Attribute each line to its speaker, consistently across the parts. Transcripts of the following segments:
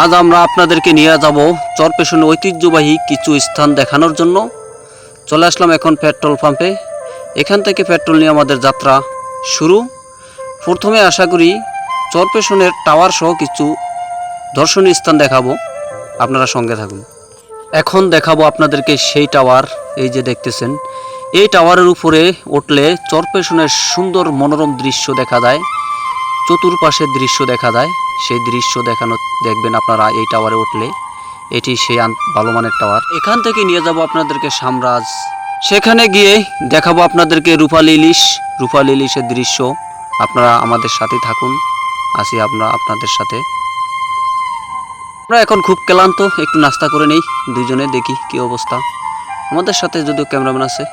Speaker 1: আজ আমরা আপনাদেরকে নিয়ে যাব চরপেশনের ঐতিহ্যবাহী কিছু স্থান দেখানোর জন্য। চলে আসলাম এখন পেট্রোল পাম্পে। এখান থেকে পেট্রোল নিয়ে আমাদের যাত্রা শুরু। প্রথমে আশা করি চরপেশনের টাওয়ার সহ কিছু দর্শনীয় স্থান দেখাবো। আপনারা সঙ্গে থাকুন। এখন দেখাবো আপনাদেরকে সেই টাওয়ার, এই যে দেখতেছেন। এই টাওয়ারের উপরে উঠলে চরপেশনের সুন্দর মনোরম দৃশ্য দেখা যায়। চতুর্পাশের দৃশ্য দেখা যায়। সেই দৃশ্য দেখানো, দেখবেন আপনারা এই টাওয়ারে উঠলে। এটি সেই ভালো মানের টাওয়ার। এখান থেকে নিয়ে যাব আপনাদেরকে সামরাজ সেখানে গিয়ে দেখাবো আপনাদেরকে রূপালী ইলিশ। রূপালী ইলিশের দৃশ্য। আপনারা আমাদের সাথে থাকুন। আসি আমরা আপনাদের সাথে। আমরা এখন খুব ক্লান্ত। একটু নাস্তা করে নেই। দুজনে দেখি কি অবস্থা। আমাদের সাথে যদিও ক্যামেরাম্যান আছে।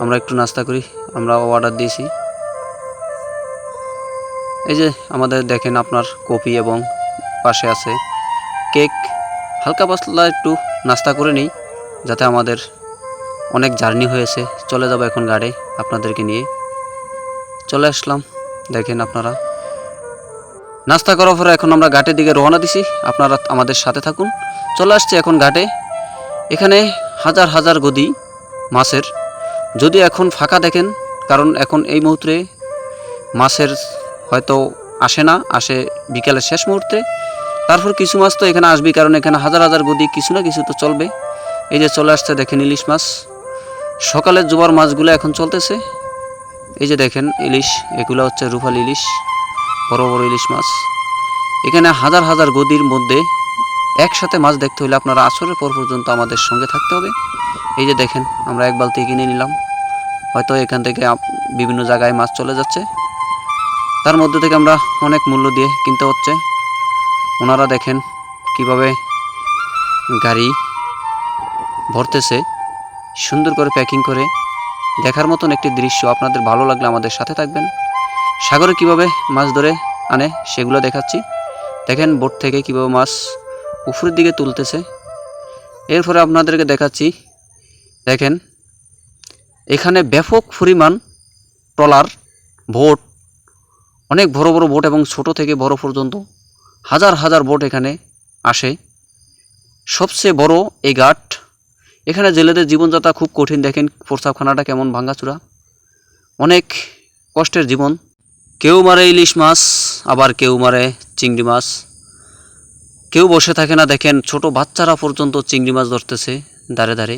Speaker 1: আমরা একটু নাস্তা করি। আমরা অর্ডার দিয়েছি। এই যে আমাদের দেখেন আপনার কপি এবং পাশে আছে কেক। হালকা পাতলা একটু নাস্তা করে নিই, যাতে আমাদের অনেক জার্নি হয়েছে। চলে যাব এখন গাড়ি আপনাদেরকে নিয়ে। চলে আসলাম, দেখেন আপনারা। নাস্তা করার পরে এখন আমরা ঘাটের দিকে রওনা দিছি। আপনারা আমাদের সাথে থাকুন। চলে আসছে এখন ঘাটে। এখানে হাজার হাজার গদি মাছের। যদি এখন ফাঁকা দেখেন, কারণ এখন এই মুহূর্তে মাছের হয়তো আসে না, আসে বিকালের শেষ মুহূর্তে। তারপর কিছু মাছ তো এখানে আসবে কারণ এখানে হাজার হাজার গদি কিছু না কিছু তো চলবে। এই যে চলে আসছে দেখেন ইলিশ মাছ। সকালের জোয়ার মাছগুলো এখন চলতেছে। এই যে দেখেন ইলিশ, এগুলো হচ্ছে রুফাল ইলিশ, বড় বড় ইলিশ মাছ। এখানে হাজার হাজার গদির মধ্যে একসাথে মাছ দেখতে হলে আপনারা আসরের পর পর্যন্ত আমাদের সঙ্গে থাকতে হবে। এই যে দেখেন, আমরা এক বালতি কিনে নিলাম। হয়তো এখান থেকে বিভিন্ন জায়গায় মাছ চলে যাচ্ছে। তার মধ্যে থেকে আমরা অনেক মূল্য দিয়ে কিনতে হচ্ছে। ওনারা দেখেন কীভাবে গাড়ি ভরতেছে, সুন্দর করে প্যাকিং করে। দেখার মতন একটি দৃশ্য আপনাদের ভালো লাগলে আমাদের সাথে থাকবেন। সাগরে কীভাবে মাছ ধরে আনে সেগুলো দেখাচ্ছি। দেখেন বোট থেকে কীভাবে মাছ উপরের দিকে তুলতেছে। এরপরে আপনাদেরকে দেখাচ্ছি, দেখেন এখানে ব্যাপক পরিমাণ ট্রলার, বোট অনেক বড় বড় বোট এবং ছোট থেকে বড় পর্যন্ত হাজার হাজার বোট এখানে আসে। সবচেয়ে বড় এই ঘাট, এখানে জেলেদের জীবনযাত্রা খুব কঠিন। দেখেন প্রস্তাবখানাটা কেমন ভাঙ্গাচুরা অনেক কষ্টের জীবন। কেউ মারে ইলিশ মাছ, আবার কেউ মারে চিংড়ি মাছ। কেউ বসে থাকে না, দেখেন ছোট বাচ্চারা পর্যন্ত চিংড়ি মাছ ধরতেছে দাঁড়ে দাঁড়ে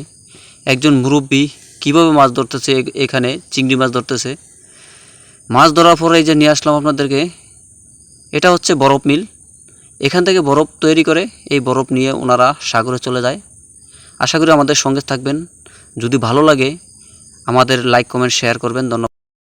Speaker 1: একজন মুরব্বী কীভাবে মাছ ধরতেছে এখানে চিংড়ি মাছ ধরতেছে। মাছ ধরার পরে এই যে নিয়ে আসলাম আপনাদেরকে, এটা হচ্ছে বরফ মিল। এখান থেকে বরফ তৈরি করে এই বরফ নিয়ে ওনারা সাগরে চলে যায়। আশা করি আমাদের সঙ্গে থাকবেন। যদি ভালো লাগে, আমাদের লাইক কমেন্ট শেয়ার করবেন। ধন্যবাদ।